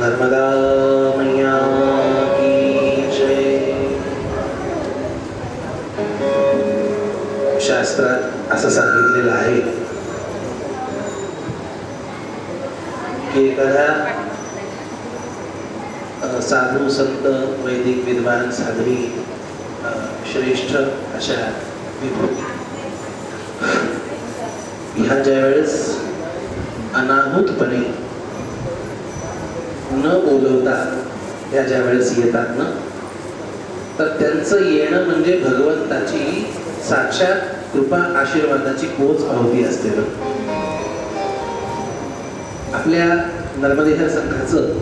नर्मदा मैया की जय। शास्त्रात असं सांगितलेलं आहे की एखादा साधू संत वैदिक विद्वान साध्वी श्रेष्ठ अशा विभूती ह्या ज्या वेळेस अनाहूतपणे न त्या ज्या वेळेस येतात ना तर त्यांचं येणं म्हणजे भगवंताची साक्षात कृपा आशीर्वादाची पोच पावती असते ना. आपल्या नर्मदेह संघाचं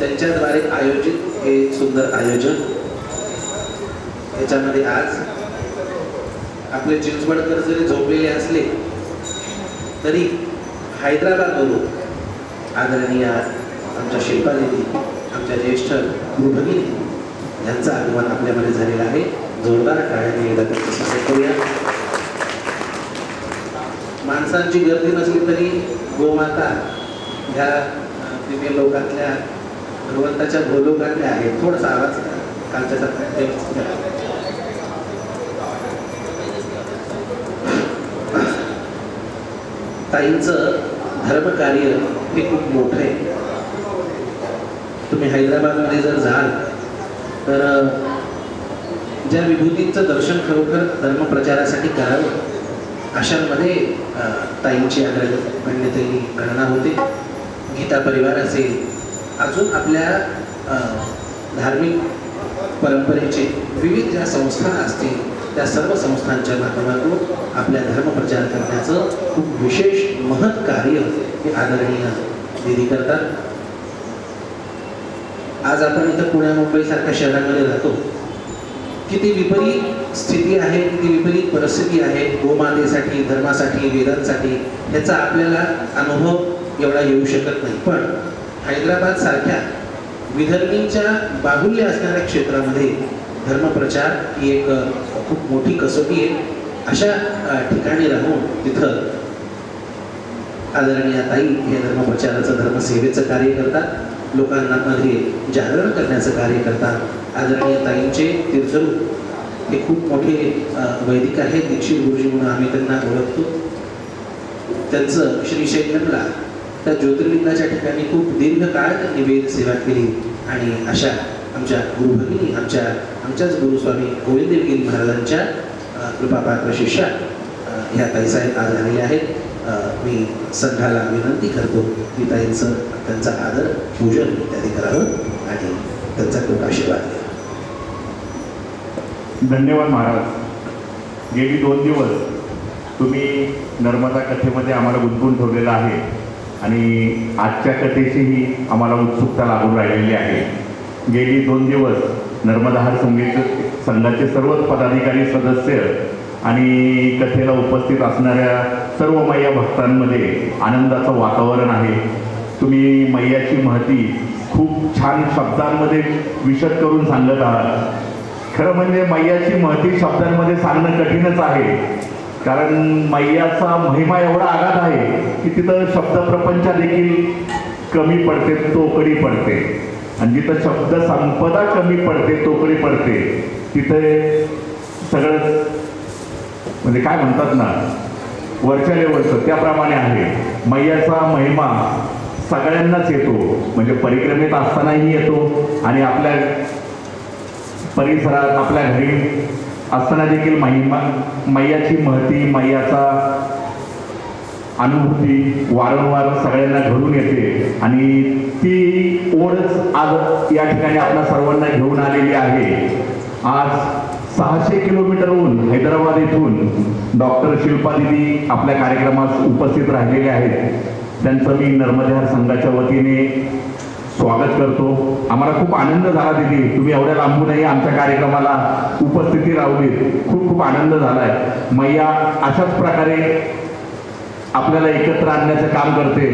त्यांच्याद्वारे आयोजित हे सुंदर आयोजन याच्यामध्ये आज आपले चिंचवडकर जरी झोपलेले असले तरी हैदराबादवरून आदरणीय आमच्या शिल्पा देवी आमच्या ज्येष्ठ गृहभगिनी यांचा आगमन आपल्यामध्ये झालेला आहे. जोरदार टाळ्याने एकदा त्यांचं स्वागत करूया. माणसांची गर्दी नसली तरी गोमाता ह्या अं, लोकातल्या भगवंताच्या भोलोकातल्या आहेत. थोडासा आवाज कालच्या सारखा ताईंचं धर्मकार्य हे खूप मोठं आहे. तुम्ही हैदराबादमध्ये जर जाल तर ज्या विभूतींचं दर्शन खरोखर धर्मप्रचारासाठी करावं अशांमध्ये अ, ताईंची अग्रगण्यतेने गणना होते. गीता परिवार असेल अजून आपल्या धार्मिक परंपरेचे विविध ज्या संस्था असतील त्या सर्व संस्थांच्या माध्यमातून आपल्या धर्मप्रचार करण्याचं खूप विशेष महत् कार्य हे आदरणीय दिदी करतात. आज आपण इथं पुण्या मुंबईसारख्या शहरामध्ये राहतो. किती विपरीत स्थिती आहे किती विपरीत परिस्थिती आहे गोमातेसाठी धर्मासाठी वेदांसाठी याचा आपल्याला अनुभव एवढा येऊ शकत नाही. पण हैदराबाद सारख्या विदर्भींच्या बाहुल्य असणाऱ्या क्षेत्रामध्ये धर्मप्रचार ही एक खूप मोठी कसोटी आहे. अशा ठिकाणी राहून तिथं आदरणीय ताई हे धर्मप्रचाराचं धर्मसेवेचं कार्य करतात. लोकांना मध्ये जागरण करण्याचं कार्य करतात. आदरणीय ताईंचे तीर्थरूप हे खूप मोठे वैदिक आहेत. दीक्षित गुरुजी म्हणून आम्ही त्यांना ओळखतो. त्यांचं श्री शैल्यमला त्या ज्योतिर्लिंगाच्या ठिकाणी खूप दीर्घकाळ त्यांनी वेद सेवा केली. आणि अशा आमच्या गुरुभगिनी आमच्या आमच्याच गुरुस्वामी गोविंदगिरी महाराजांच्या कृपापात्र शिष्या ह्या ताईसाहेब आज आलेल्या आहेत. मी संघाला विनंती करतो की ताईंचं त्यांचा आदर पूजन इत्यादी करावं आणि त्यांचा खूप आशीर्वाद घ्या. धन्यवाद महाराज. गेली दोन दिवस तुम्ही नर्मदा कथेमध्ये आम्हाला गुंतवून ठेवलेलं आहे आणि आजच्या कथेचीही आम्हाला उत्सुकता लागून राहिलेली आहे. गेली दोन दिवस नर्मदा हा संगीत संघाचे सर्वच पदाधिकारी सदस्य आणि कथेला उपस्थित असणाऱ्या सर्व मैया भक्तांमध्ये आनंदाचं वातावरण आहे. तुम्ही मैयाची महती खूप छान शब्दांमध्ये विशद करून सांगत आहात. खरं म्हणजे मैयाची महती शब्दांमध्ये सांगणं कठीणच आहे. कारण मैयाचा महिमा एवढा आघात आहे की तिथं शब्दप्रपंच देखील कमी पडते तोकडी पडते. आणि जिथं शब्द संपदा कमी पडते तोकडी पडते तिथे सगळं म्हणजे काय म्हणतात ना? वरच्या लेवलचं त्याप्रमाणे आहे. मैयाचा महिमा सगळ्यांनाच येतो. म्हणजे परिक्रमेत असतानाही येतो आणि आपल्या परिसरात आपल्या घरी असताना देखील महिमा मैयाची महती मैयाचा अनुभूती वारंवार सगळ्यांना घडून येते. आणि ती ओढच आज या ठिकाणी आपल्या सर्वांना घेऊन आलेली आहे. आज सहाशे किलोमीटरहून हैदराबाद येथून डॉक्टर शिल्पा दिदी आपल्या कार्यक्रमास उपस्थित राहिलेले आहेत. त्यांचं मी नर्मदेहार संघाच्या वतीने स्वागत करतो. आम्हाला खूप आनंद झाला दिदी. तुम्ही एवढ्या लांबूनही आमच्या कार्यक्रमाला उपस्थिती लावली खूप खूप आनंद झालाय. मैया अशाच प्रकारे आपल्याला एकत्र आणण्याचं काम करते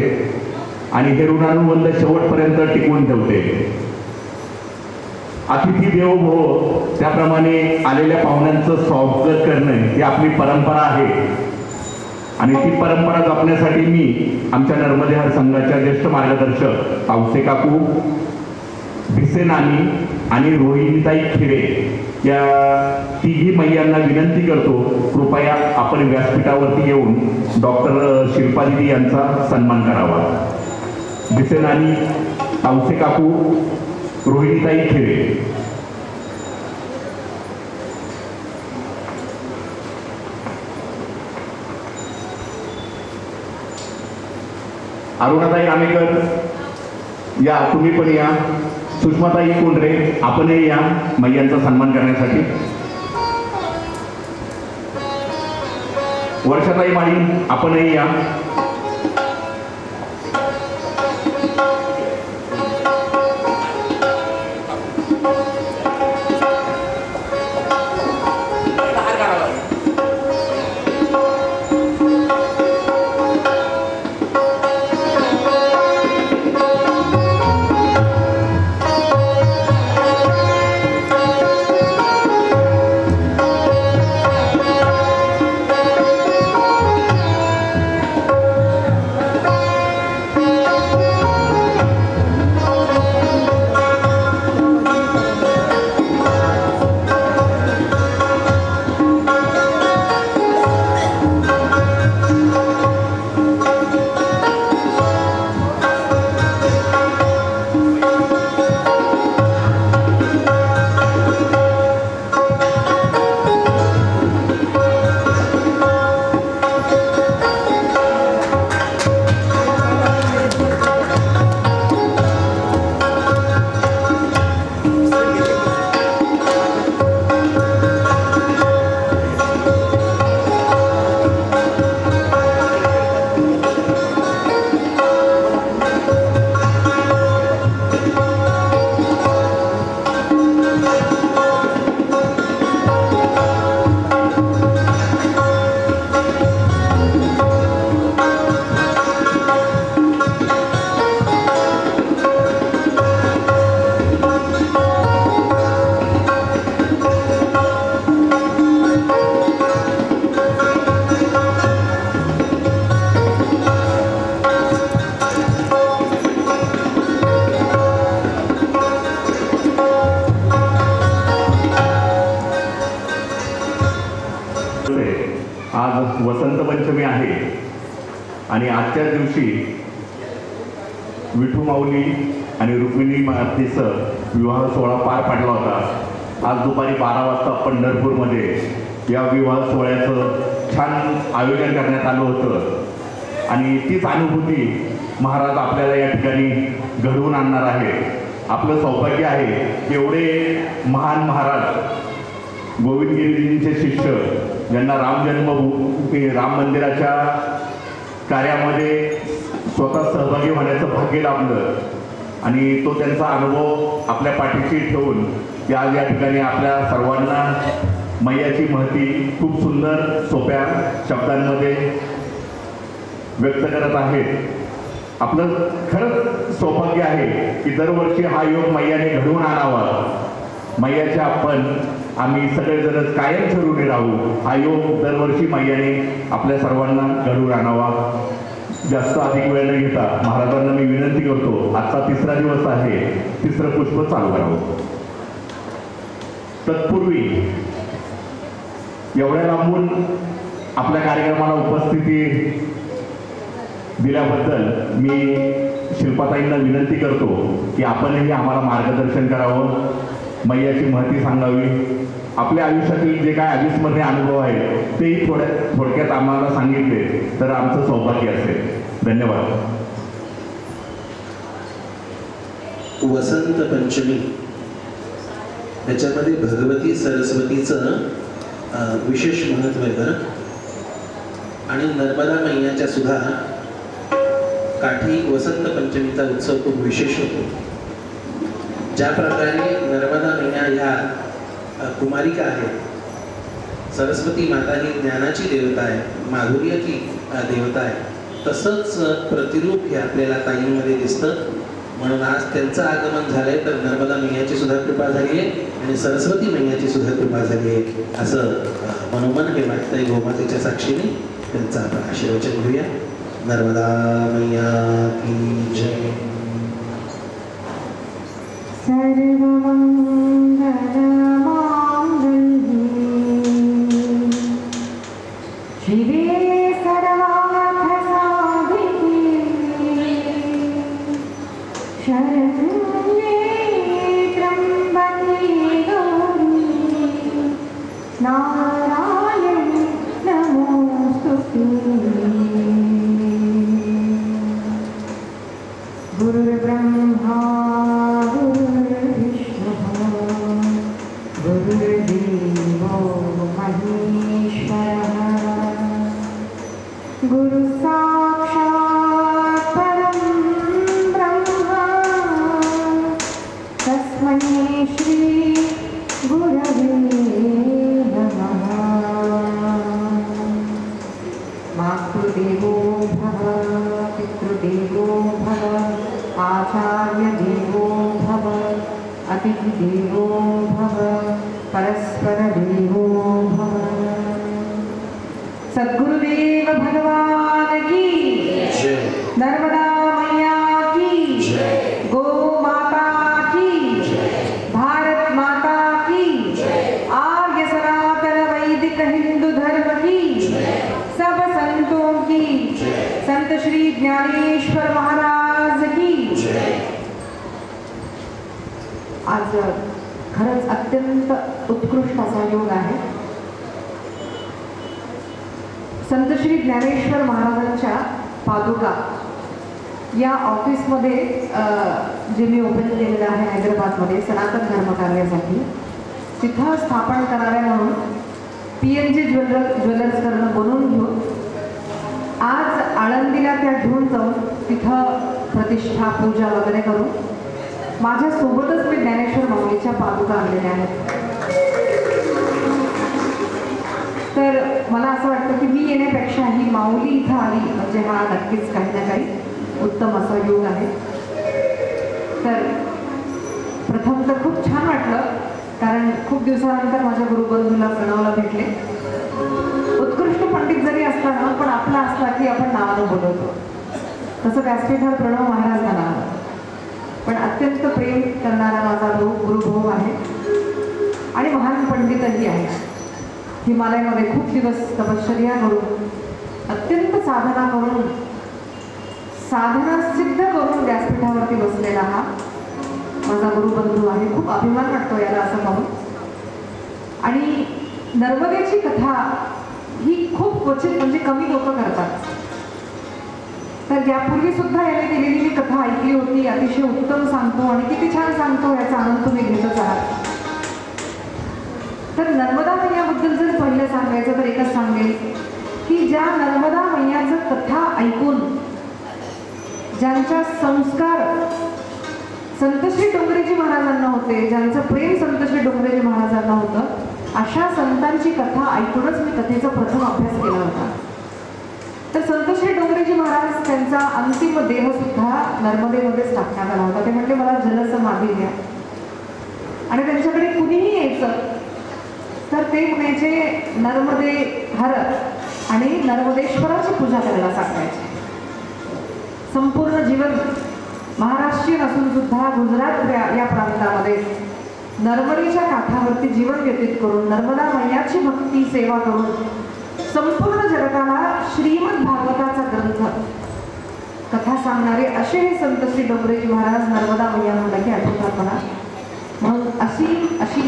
आणि हे ऋणानुबंध शेवटपर्यंत टिकवून ठेवते. अतिथी देव भव त्याप्रमाणे आलेल्या पाहुण्यांचं स्वागत करणं ही आपली परंपरा आहे. आणि ती परंपरा जपण्यासाठी मी आमच्या नर्मदेहार संघाच्या ज्येष्ठ मार्गदर्शक पावसे काकू भिसे नानी आणि रोहिणीताई खिरे या तिघी मैयांना विनंती करतो कृपया आपण व्यासपीठावरती येऊन डॉक्टर शिल्पादिदी यांचा सन्मान करावा. भिसे नानी तावसे काकू रोहिणीताई खेळे अरुणाताई आमेकर या तुम्ही पण या. सुषमाताई कोंडरे आपणही या मैयांचा सन्मान करण्यासाठी. वर्षाताई माळी आपणही या. आणि आजच्या दिवशी विठू माऊली आणि रुक्मिणी मातेचं विवाह सोहळा पार पडला होता. आज दुपारी बारा वाजता पंढरपूरमध्ये या विवाह सोहळ्याचं छान आयोजन करण्यात आलं होतं. आणि तीच अनुभूती महाराज आपल्याला या ठिकाणी घडवून आणणार आहे. आपलं सौभाग्य आहे एवढे महान महाराज गोविंदगिरीजींचे शिष्य ज्यांना राम जन्मभूमी राम मंदिराच्या कार्यामध्ये स्वतः सहभागी होण्याचं भाग्य लाभलं. आणि तो त्यांचा अनुभव आपल्या पाठीशी ठेवून या या ठिकाणी आपल्या सर्वांना मैयाची महती खूप सुंदर सोप्या शब्दांमध्ये व्यक्त करत आहेत. आपलं खरंच सौभाग्य आहे की दरवर्षी हा योग मैयाने घडवून आणावा. मैयाच्या आपण आम्ही सगळेजण कायम ठरून राहू. हा योग दरवर्षी मैयाने आपल्या सर्वांना घडवून आणावा. जास्त अधिक वेळ न घेता महाराजांना मी विनंती करतो आजचा तिसरा दिवस आहे. तिसरं पुष्प चालू करावं. तत्पूर्वी एवढ्या लांबून आपल्या कार्यक्रमाला उपस्थिती दिल्याबद्दल मी शिल्पाताईंना विनंती करतो की आपणही आम्हाला मार्गदर्शन करावं. मैयाची महती सांगावी. आपल्या आयुष्यातील जे काय अविस्मरणीय अनुभव आहेत तेही थोड्या थोडक्यात आम्हाला सांगितले तर आमचं सौभाग्य असेल. धन्यवाद. वसंत पंचमी. त्याच्यामध्ये भगवती सरस्वतीचं विशेष महत्त्व आहे बरं. आणि नर्मदा महिन्याच्या सुद्धा काठी वसंत पंचमीचा उत्सव खूप विशेष होतो. ज्या प्रकारे नर्मदा महिन्या ह्या कुमारिका आहेत सरस्वती माता ही ज्ञानाची देवता आहे. माधुर्याची देवता आहे. तसंच प्रतिरूप हे आपल्याला ताईंमध्ये दिसतं. म्हणून आज त्यांचं आगमन झालंय तर नर्मदा मैयाची सुद्धा कृपा झाली आहे आणि सरस्वती मैयाची सुद्धा कृपा झाली आहे. असं मनोमन हे वाटतंय गोमातेच्या साक्षीने. त्यांचा आपण आशीर्वचन घेऊया. नर्मदा मैया की जय. सर्वमङ्गलमाङ्गल्ये भव परस्परदेवो भव सद्गुरुदेव भगवान की जय नर्मदा मैया की जय गो माता की भारत माता की आर्य सनातन वैदिक हिंदू धर्म की सब संतों की संत श्री ज्ञानेश्वर महाराज की आज खरंच अत्यंत उत्कृष्ट असा योग आहे. संत श्री ज्ञानेश्वर महाराजांच्या पादुका या ऑफिसमध्ये जे मी ओपन केलेलं आहे हैदराबादमध्ये सनातन धर्मकार्यासाठी तिथं स्थापन करणाऱ्या म्हणून पी एन जी ज्वेलर ज्वेलर्सकडनं बनवून घेऊन आज आळंदीला त्या घेऊन जाऊन तिथं प्रतिष्ठा पूजा वगैरे करून माझ्यासोबतच मी ज्ञानेश्वर माऊलीच्या पादुका आणलेल्या आहेत. तर मला असं वाटतं की मी येण्यापेक्षा ही माऊली इथं आली म्हणजे हा नक्कीच काही ना काही उत्तम असा योग आहे. तर प्रथम तर खूप छान वाटलं कारण खूप दिवसानंतर माझ्या गुरुबंधूला प्रणवला भेटले. उत्कृष्ट पंडित जरी असला ना पण आपला असला की आपण नावानं बोलवतो. तसं व्यासपीठावर प्रणव महाराज नाव पण अत्यंत प्रेम करणारा माझा भाऊ गुरुभाऊ आहे. आणि महान पंडितही आहे. हिमालयामध्ये खूप दिवस तपश्चर्या करून अत्यंत साधना करून साधना सिद्ध करून व्यासपीठावरती बसलेला हा माझा गुरुबंधू आहे. खूप अभिमान वाटतो याला असं पाहून. आणि नर्मदेची कथा ही खूप क्वचित म्हणजे कमी लोक करतात. तर यापूर्वी सुद्धा याने दिलेली मी कथा ऐकली होती अतिशय उत्तम सांगतो आणि किती छान सांगतो याचा आनंद तुम्ही घेतच आहात. तर नर्मदा मैयाबद्दल जर पहिलं सांगायचं तर एकच सांगेल की ज्या नर्मदा मैयाचं कथा ऐकून ज्यांच्या संस्कार संतश्री डोंगरेजी महाराजांना होते ज्यांचं प्रेम संतश्री डोंगरेजी महाराजांना होतं अशा संतांची कथा ऐकूनच मी कथेचा प्रथम अभ्यास केला होता. तर संतश्री डोंगरेजी महाराज त्यांचा अंतिम देह सुद्धा नर्मदेमध्येच टाकण्यात आला होता. ते म्हणजे मला जलसमाधी द्या आणि त्यांच्याकडे कुणीही यायचं तर ते म्हणायचे नर्मदे हर आणि नर्मदेश्वराची पूजा करायला सांगायचे. संपूर्ण जीवन महाराष्ट्रीयन असून सुद्धा गुजरात या या प्रांतामध्ये नर्मदेच्या काठावरती जीवन व्यतीत करून नर्मदा मैयाची भक्ती सेवा करून संपूर्ण जगाला श्रीमद भागवताचा ग्रंथ. कथा सांगणारे असे हे संत श्री डोंगरेजी महाराज नर्मदा मैया म्हणलं की आठवतात मला मग अशी अशी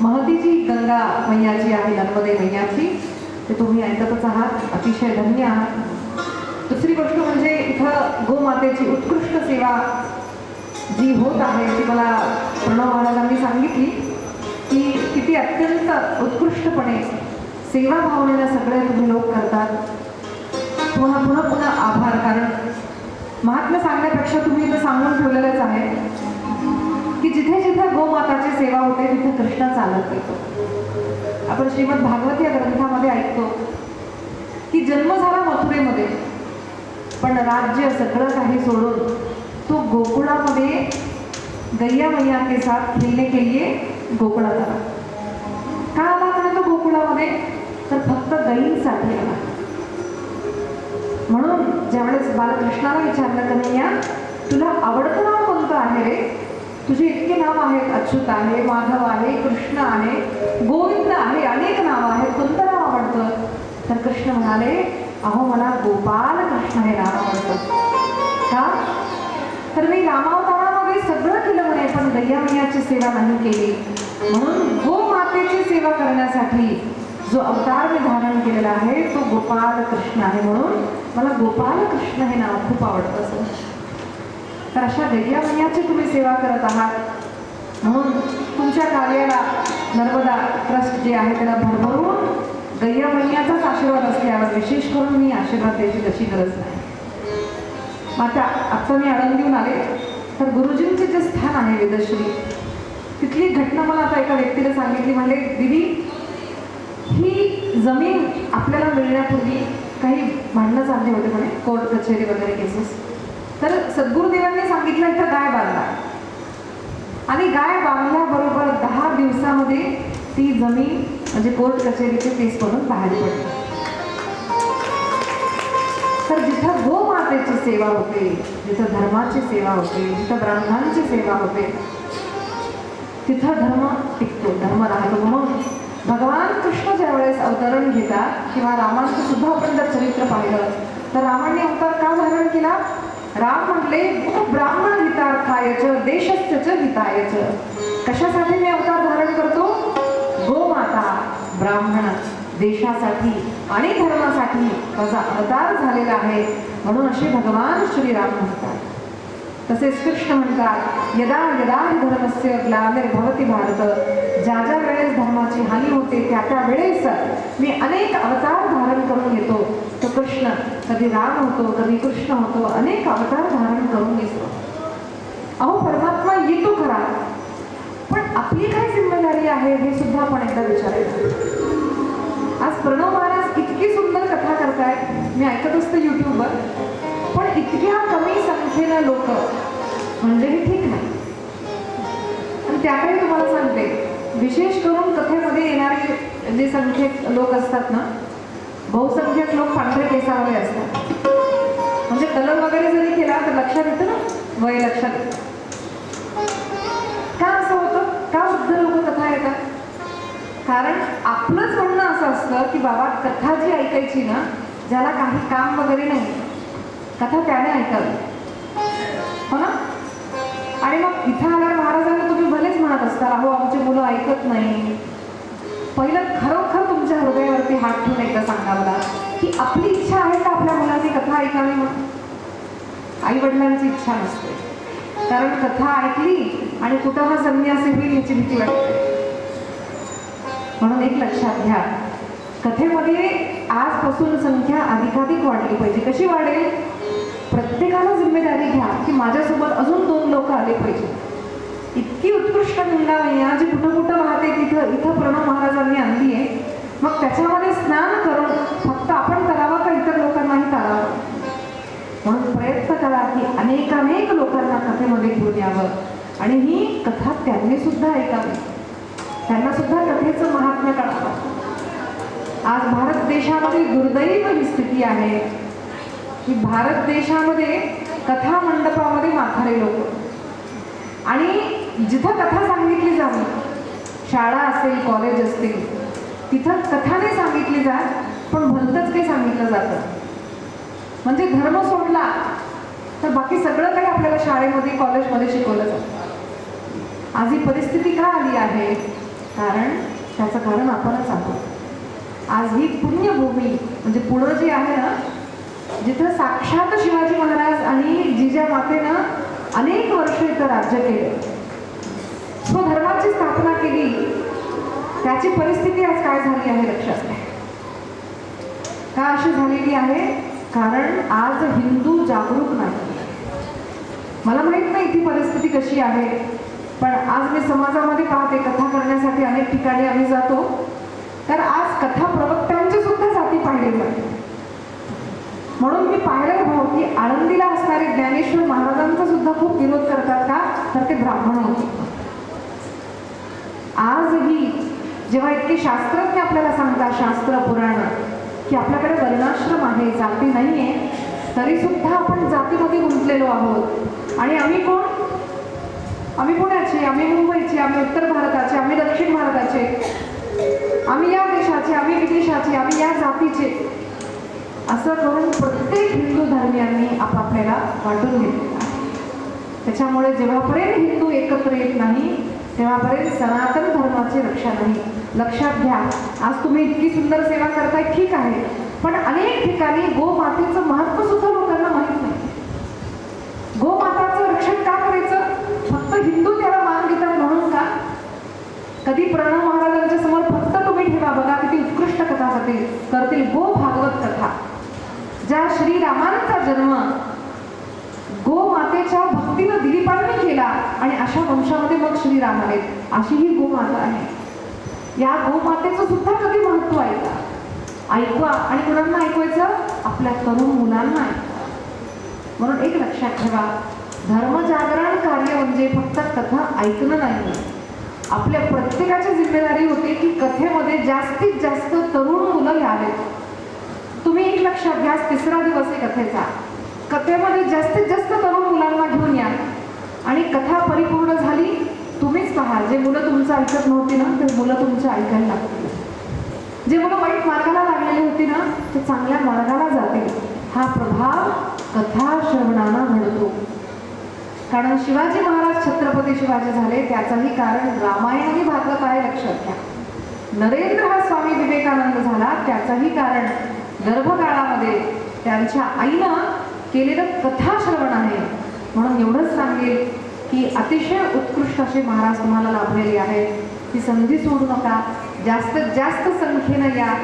महतीची गंगा मैयाची आहे नर्मदे मैयाची ते तुम्ही ऐकतच आहात अतिशय धन्य आहात. दुसरी गोष्ट म्हणजे इथं गोमातेची उत्कृष्ट सेवा जी होत आहे ती मला प्रणव महाराजांनी सांगितली की किती अत्यंत उत्कृष्टपणे सेवा भावनेला सगळे तुम्ही लोक करतात. पुन्हा पुन्हा पुन्हा आभार कारण महात्म्य सांगण्यापेक्षा तुम्ही इथं सांगून ठेवलेलंच आहे की जिथे जिथे गोमाताची सेवा होते तिथे कृष्ण चालत येतो. आपण श्रीमद भागवत या ग्रंथामध्ये ऐकतो की जन्म झाला मथुरेमध्ये पण राज्य सगळं काही सोडून तो गोकुळामध्ये गैया मैया के साथ खेळने के लिए गोकुळात आला. का आला? तो गोकुळामध्ये फक्त गईंसाठी आला म्हणून ज्यावेळेस बालकृष्णाला विचारलं कन्हैया तुला आवडतं नाव कोणतं आहे रे? तुझे इतके नाव आहेत अच्युत आहे माधव आहे कृष्ण आहे गोविंद आहे अनेक नाव आहेत कोणतं नाव आवडतं? तर कृष्ण म्हणाले अहो मला गोपाल कृष्ण हे नाव आवडतं. का? तर मी रामावतारामध्ये सगळं केलं म्हणे पण गैयामयाची सेवा नाही केली. म्हणून गोमातेची सेवा करण्यासाठी जो अवतार मी धारण केलेला आहे तो गोपाल कृष्ण आहे म्हणून मला गोपाल कृष्ण हे नाव खूप आवडतं असं. तर अशा गैयामयाची तुम्ही सेवा करत आहात. म्हणून तुमच्या कार्याला नर्मदा ट्रस्ट जे आहे त्याला भरभरून गैया महिन्याचाच आशीर्वाद असल्यावर विशेष करून मी आशीर्वाद द्यायची तशी गरज नाही. मग आता आत्ता मी आळंदीहून आले. तर गुरुजींचे जे स्थान आहे वेदश्री तिथली घटना मला आता एका व्यक्तीला सांगितली. म्हणजे दिदी जमीन आपल्याला मिळण्यापूर्वी काही भांडणं चालले होते म्हणे कोर्ट कचेरी वगैरे केसेस तर सद्गुरुदेवांनी सांगितलं इथं गाय बांधला आणि गाय बांधल्याबरोबर दहा दिवसामध्ये ती जमीन म्हणजे कोर्ट कचेरीचे केस म्हणून बाहेर पडली. तर जिथं गोमातेची सेवा होते जिथं धर्माची सेवा होते जिथं ब्राह्मणांची सेवा होते तिथं धर्म टिकतो धर्म राहतो. म्हणून भगवान कृष्ण ज्यावेळेस अवतरण घेतात किंवा रामांचं सुद्धा आपण जर चरित्र पाहिलं तर रामाने अवतार का धारण केला? राम म्हटले ब्राह्मण हितार्थायच देशस्यच हितायच. कशासाठी मी अवतार धारण करतो? गोमाता ब्राह्मण देशासाठी आणि धर्मासाठी माझा अवतार झालेला आहे. म्हणून असे भगवान श्रीराम म्हणतात. तसेच कृष्ण म्हणतात यदा यदा धर्मस्य ग्लानिर्भवती भारत ज्या ज्या वेळेस धर्माची हानी होते त्या त्या वेळेस मी अनेक अवतार धारण करून येतो. तो कृष्ण कधी राम होतो कधी कृष्ण होतो अनेक अवतार धारण करून येतो. अहो परमात्मा येतो खरा पण आपली काय जिम्मेदारी आहे हे सुद्धा आपण एकदा विचारायचं आज प्रणव महाराज इतकी सुंदर कथा करतायत. मी ऐकत असते युट्यूबवर पण इतक्या कमी संख्येनं लोक म्हणजे हे ठीक नाही. आणि त्याकडे तुम्हाला सांगते विशेष करून कथेमध्ये येणारे जे संख्येत लोक असतात ना बहुसंख्यक लोक पांढरे केसावाले असतात. म्हणजे कलर वगैरे जरी केला तर लक्षात येतं ना वय लक्षात येतं. का असं होतं? का वृद्ध लोक कथा येतात? कारण आपलंच म्हणणं असं असतं की बाबा कथा जी ऐकायची ना ज्याला काही काम वगैरे नाही कथा त्याने ऐकावी. हो ना? आणि मग इथं आल्यावर महाराजांना तुम्ही भलेच म्हणत असता अहो आमची मुलं ऐकत नाही. पहिलं खरोखर तुमच्या हृदयावरती हात ठेवून एकदा सांगा मला की आपली इच्छा आहे का आपल्या मुलाची कथा ऐकावी म्हणून? आई वडिलांची इच्छा नसते. कारण कथा ऐकली आणि कुठं हा संन्यासी होईल याची भीती वाटते. म्हणून एक लक्षात घ्या कथेमध्ये आजपासून संख्या अधिकाधिक वाढली पाहिजे. कशी वाढेल? जिम्मेदारी घ्या की माझ्यासोबत अजून दोन लोक आले पाहिजे. इतकी उत्कृष्ट गंगावैया जी कुठं कुठं वाहते तिथं इथं प्रणव महाराजांनी आणली आहे. मग त्याच्यामध्ये स्नान करून फक्त आपण करावं का इतर लोकांनाही करावं? म्हणून प्रयत्न करा की अनेकानेक लोकांना कथेमध्ये घेऊन यावं. आणि ही कथा त्यांनी सुद्धा ऐकावी. त्यांना सुद्धा कथेचं महात्म्य कळावं. आज भारत देशामध्ये दुर्दैव ही स्थिती आहे. की भारत देशामध्ये कथा मंडपामध्ये माथारे लोक. आणि जिथं कथा सांगितली जावी शाळा असेल कॉलेज असतील तिथं कथा नाही सांगितली जात पण भलतंच काही सांगितलं जातं. म्हणजे धर्म सोडला तर बाकी सगळं काही आपल्याला शाळेमध्ये कॉलेजमध्ये शिकवलं जातं. आज ही परिस्थिती का आली आहे? कारण त्याचं कारण आपणच आहोत. आज ही पुण्यभूमी म्हणजे पुणं जी आहे ना जिथं साक्षात शिवाजी महाराज आणि जिजा मातेनं अनेक वर्ष इथं राज्य केले. स्वधर्माची स्थापना केली. त्याची परिस्थिती आज काय झाली आहे लक्षात घ्या. का अशी झालेली आहे? कारण आज हिंदू जागरूक नाही. मला माहीत नाही ती परिस्थिती कशी आहे पण आज मी समाजामध्ये पाहते कथा करण्यासाठी अनेक ठिकाणी आम्ही जातो. तर आज कथा प्रवक्त्या सुद्धा जाती पाहिली जाते म्हणून मी पाहिलं भाऊ की आळंदीला असणारे ज्ञानेश्वर महाराजांचा सुद्धा खूप विरोध करतात का? तर ते ब्राह्मण होते. आजही जेव्हा इतके शास्त्रज्ञ आपल्याला सांगतात शास्त्र पुराण की आपल्याकडे वर्णाश्रम आहे जाती नाहीये तरी सुद्धा आपण जातीमध्ये गुंतलेलो आहोत. आणि आम्ही कोण? आम्ही पुण्याचे आम्ही मुंबईचे आम्ही उत्तर भारताचे आम्ही दक्षिण भारताचे. आम्ही या देशाचे आम्ही विदेशाचे आम्ही या जातीचे. असं करून प्रत्येक हिंदू धर्मियांनी आपापल्याला वाटून घेतलेलं त्याच्यामुळे जेव्हापर्यंत हिंदू एकत्र येत नाही तेव्हापर्यंत सनातन धर्माची रक्षा नाही. लक्षात घ्या आज तुम्ही इतकी सुंदर सेवा करताय ठीक आहे. पण अनेक ठिकाणी गोमातेचं महत्त्व सुद्धा लोकांना माहीत नाही. गोमाताचं रक्षण का करायचं? फक्त हिंदू त्याला मान देतात म्हणून का? कधी प्रणव महाराजांच्या समोर फक्त तुम्ही ठेवा बघा किती उत्कृष्ट कथा करतील करतील. गो ज्या श्रीरामांचा जन्म गोमातेच्या भक्तीनं दिलीपांनी केला आणि अशा वंशामध्ये मग श्रीराम आले. अशी ही गोमाता आहे. या गोमातेचं सुद्धा कधी महत्त्व आहे का? ऐकवा. आणि कुणांना ऐकवायचं? आपल्या तरुण मुलांना ऐकवा. म्हणून एक लक्षात ठेवा. धर्मजागरण कार्य म्हणजे फक्त कथा ऐकणं नाही. आपल्या प्रत्येकाची जिम्मेदारी होती की कथेमध्ये जास्तीत जास्त तरुण मुलं यावेत तुम्ही एक लक्षात घ्या तिसरा दिवस आहे कथेचा कथेमध्ये जास्तीत जास्त तरुण मुलांना घेऊन या. आणि कथा परिपूर्ण झाली तुम्हीच पहा जे मुलं तुमचं ऐकत नव्हती ना ते मुलं तुमचं ऐकायला लागतील. जे मुलं वाईट मार्गाला लागलेली होती ना ते चांगल्या मार्गाला जातील. हा प्रभाव कथा श्रवणाला घडतो कारण शिवाजी महाराज छत्रपती शिवाजी झाले त्याचंही कारण रामायण आणि भागवत आहे लक्षात घ्या. नरेंद्र हा स्वामी विवेकानंद झाला त्याचंही कारण गर्भकाळामध्ये त्यांच्या आईनं केलेलं कथाश्रवण आहे. म्हणून एवढंच सांगेल की अतिशय उत्कृष्ट असे महाराज तुम्हाला लाभलेले आहेत. ती संधी सोडू नका. जास्तीत जास्त संख्येनं या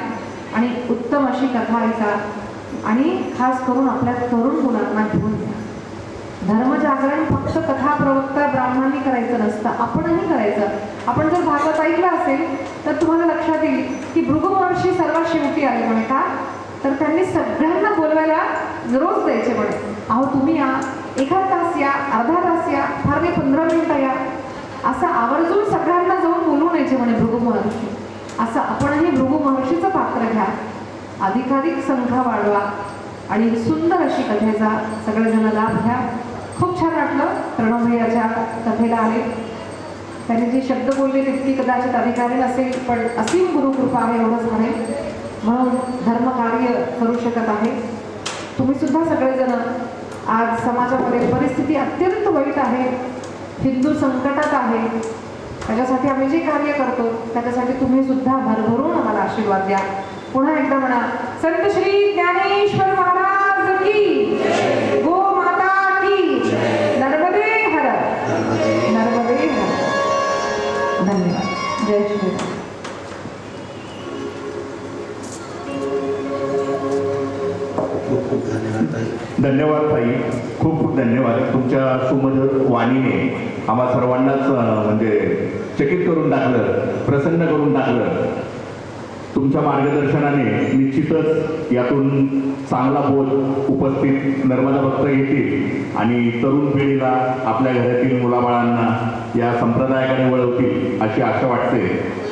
आणि उत्तम अशी कथा ऐका. आणि खास करून आपल्या तरुण मुलांना घेऊन या. धर्मजागरण फक्त कथा प्रवक्ता ब्राह्मणांनी करायचं नसतं आपणही करायचं. आपण जर भागात ऐकलं असेल तर तुम्हाला लक्षात येईल की भृगुमहर्षी सर्वात शेवटी आले म्हणे का? तर त्यांनी सगळ्यांना बोलवायला रोज द्यायचे म्हणे. अहो तुम्ही या एखाद तास या अर्धा तास या फार नाही पंधरा मिनिटं या. असं आवर्जून सगळ्यांना जाऊन बोलून यायचे म्हणे भृगु महर्षी. असं आपणही भृगु महर्षीचं पात्र घ्या. अधिकाधिक संख्या वाढवा आणि सुंदर अशी कथेचा सगळेजण लाभ घ्या. खूप छान वाटलं प्रणवभैयाच्या कथेला आले. त्यांनी जे शब्द बोलले तितकी कदाचित अधिकारी नसेल पण असीम गुरुकृपा आहे एवढंच म्हणेल म्हणून धर्मकार्य करू शकत आहे. तुम्ही सुद्धा सगळेजण आज समाजामध्ये परिस्थिती अत्यंत वाईट आहे. हिंदू संकटात आहे. त्याच्यासाठी आम्ही जे कार्य करतो त्याच्यासाठी तुम्ही सुद्धा भरभरून आम्हाला आशीर्वाद द्या. पुन्हा एकदा म्हणा संत श्री ज्ञानेश्वर महाराज की गो माता की नर्मदे हर. नर्मदे हर. धन्यवाद. जय श्री धन्यवाद ताई. खूप खूप धन्यवाद. तुमच्या सुमधुर वाणीने आम्हा सर्वांनाच म्हणजे चकित करून टाकलं प्रसन्न करून टाकलं. तुमच्या मार्गदर्शनाने निश्चितच यातून चांगला बोध उपस्थित नर्मदा भक्त येतील आणि तरुण पिढीला आपल्या घरातील मुलाबाळांना या संप्रदायाकडे वळवतील अशी आशा वाटते.